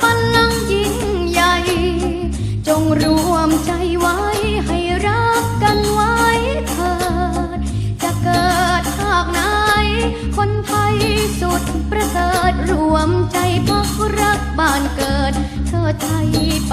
ฝันนั้ยิ่งใหญ่ จงรวมใจไว้ให้รักกันไว้เถิด จะเกิดหากไหนคนไทยสุดประเสริฐรวมใจพักรักบ้านเกิด เธอไทยไป